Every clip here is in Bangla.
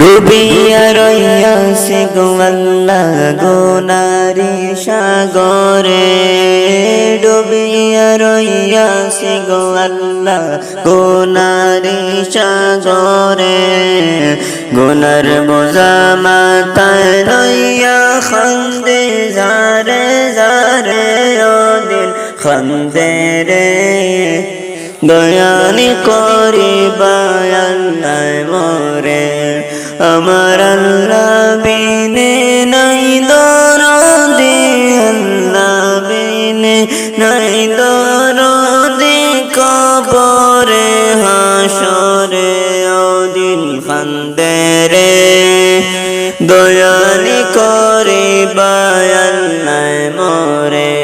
ডুবিয়া রইয়াছে গোয়াল্লা গোনারি সাগরে। ডুবিয়া রইয়াছে গোয়াল্লা গোনারি সাগরে। গুনার বোঝা মাথায় লইয়া খন্দে জারে ও দিল খন্দে রে। দয়ানি করি বায়াল্লাহ মরে। আমার আল্লাহ বিনে নাই দরদি, আল্লাহ বিনে নাই দরদি, কবরে, হাসরে ওদিন ফান্দে রে দয়ালি করে বায়াল্লাহ মরে।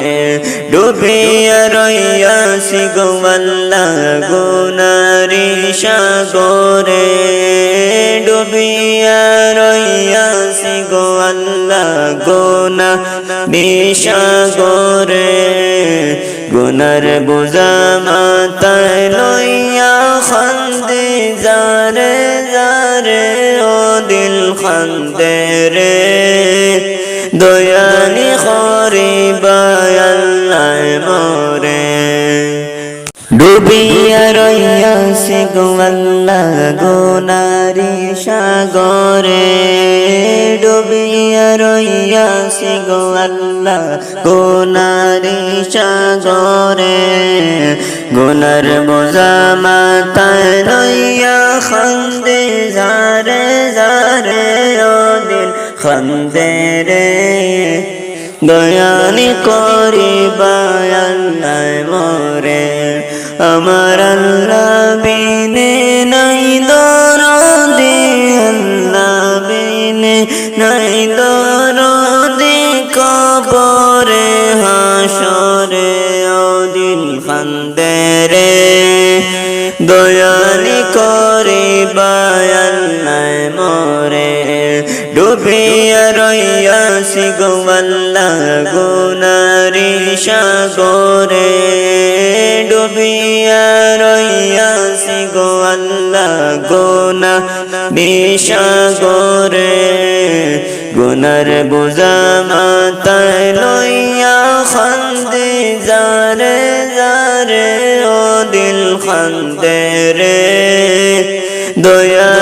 ডুবিয়া রইয়াছি গোয়াল্লা গুনারি সাগরে। ডুবিয়া রইয়াছি গোয়াল্লা গোনা বিষাগরে গুনার বোঝা মাতায় লইয়া খান্দে, যারে যারে ও দিল খান্দে রে। দয়ালি খরি ডুবিয়া রইয়াছে গোয়াল্লা গোনারি সাগরে। ডুবিয়া রইয়াছে গোয়াল্লা গোনারি সাগরে। গুনার বোঝা মাথায় লইয়া খন্দে যারে যারে ও দিল খন্দে রে। দয়ানি করি বায়াল্লাহ মরে। আমার আল্লাহ বিনে নাই দরদি, আল্লাহ বিনে নাই দরদি, কবরে হাসরে ওদিন ফান্দে রে দয়ালি করে বায়াল্লাহ মরে, ডুবিয়া রইয়াছি গোয়াল্লা গুনারি সাগরে। ডুবিয়া গো আল্লাহ গোনা বিশাগরে গুনার বোঝা মাতায় লইয়া খান্দে, যারে যারে ও দিল খান্দে রে। দয়া